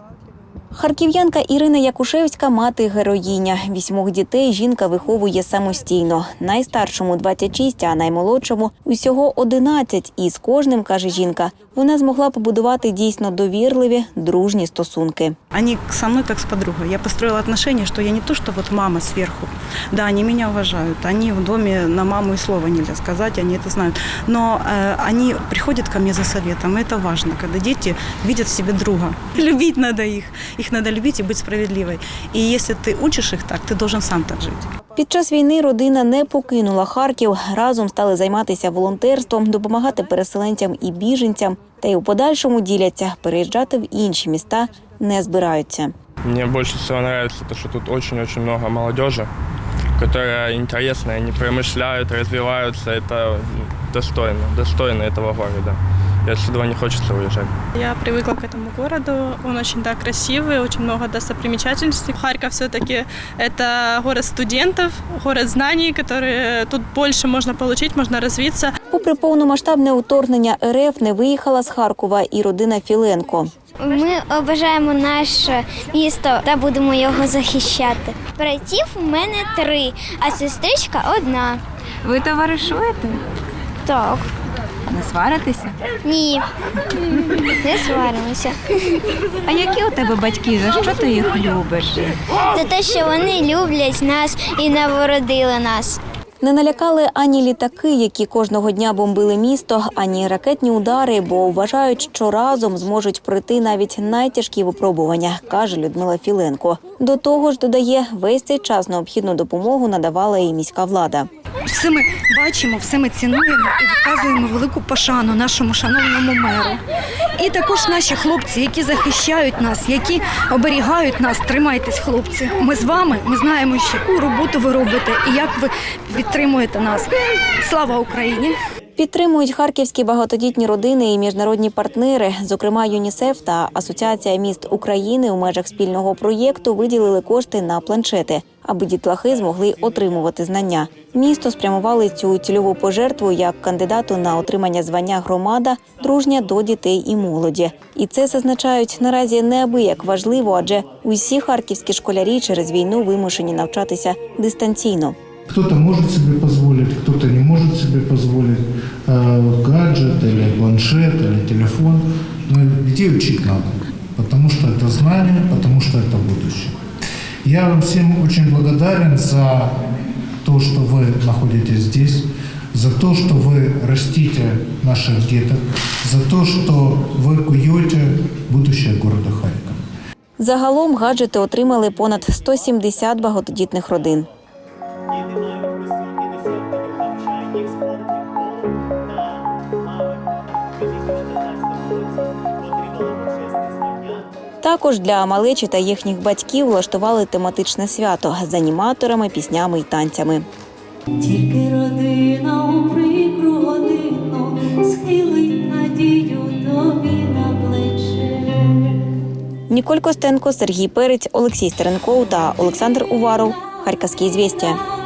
dog Харків'янка Ірина Якушевська мати героїня. Вісьмох дітей жінка виховує самостійно. Найстаршому 26, а наймолодшому усього 11. І з кожним, каже жінка, вона змогла побудувати дійсно довірливі, дружні стосунки. Они со мной как с подругой. Я построила отношения, что я не то, что вот мама сверху. Да, они меня уважают. Они в доме на маму и слова нельзя сказать, они это знают. Но э, они приходят ко мне за советом. И это важно, когда дети видят в себе друга. Любить надо их. Их надо любить и быть справедливой. И если ты учишь их так, ты должен сам так жить. Під час війни родина не покинула Харків. Разом стали займатися волонтерством, допомагати переселенцям і біженцям. Та й у подальшому діляться, переїжджати в інші міста не збираються. Мне больше всего нравится то, что тут очень-очень много молодежи, которая интересная, они промышляют, развиваются. Это достойно, достойно этого города. И отсюда не хочется уезжать. Я привыкла к этому городу. Он очень да, красивый, очень много достопримечательностей. Харьков все-таки это город студентов, город знаний, которые тут больше можно получить, можно развиться. Попри повномасштабне вторгнення РФ не виїхала з Харкова і родина Філенко. Ми обажаємо наше місто та будемо його захищати. Братів у мене три, а сестричка одна. Ви товаришуєте? Так, Не сваритеся? ні, не сваримося. А які у тебе батьки? За що ти їх любиш? За те, що вони люблять нас і нагородили нас. Не налякали ані літаки, які кожного дня бомбили місто, ані ракетні удари, бо вважають, що разом зможуть пройти навіть найтяжкі випробування, каже Людмила Філенко. До того ж, додає, весь цей час необхідну допомогу надавала і міська влада. Все ми бачимо, все ми цінуємо і виказуємо велику пошану нашому шановному меру. І також наші хлопці, які захищають нас, які оберігають нас. Тримайтесь, хлопці. Ми з вами. Ми знаємо, яку роботу ви робите і як ви підтримуєте нас. Слава Україні! Підтримують харківські багатодітні родини і міжнародні партнери. Зокрема, ЮНІСЕФ та Асоціація міст України у межах спільного проєкту виділили кошти на планшети, аби дітлахи змогли отримувати знання. Місто спрямували цю цільову пожертву як кандидату на отримання звання громада дружня до дітей і молоді. І це зазначають наразі неабияк важливо, адже усі харківські школярі через війну вимушені навчатися дистанційно. Кто-то может себе позволить, кто-то не э, гаджет или планшет или телефон. Но детей учить надо, потому что это знание, потому что это будущее. Я вам всем очень благодарен за то, что вы находитесь здесь, за то, что вы растите наших деток, за то, что вы куете будущее города Харькова. Загалом гаджети отримали понад 170 багатодітних родин. Також для малечі та їхніх батьків влаштували тематичне свято з аніматорами, піснями й танцями. Тільки родина у прикру годину схилить надію тобі на плече. Ніколь Костенко, Сергій Перець, Олексій Стеренков та Олександр Уваров. Харківські звістя.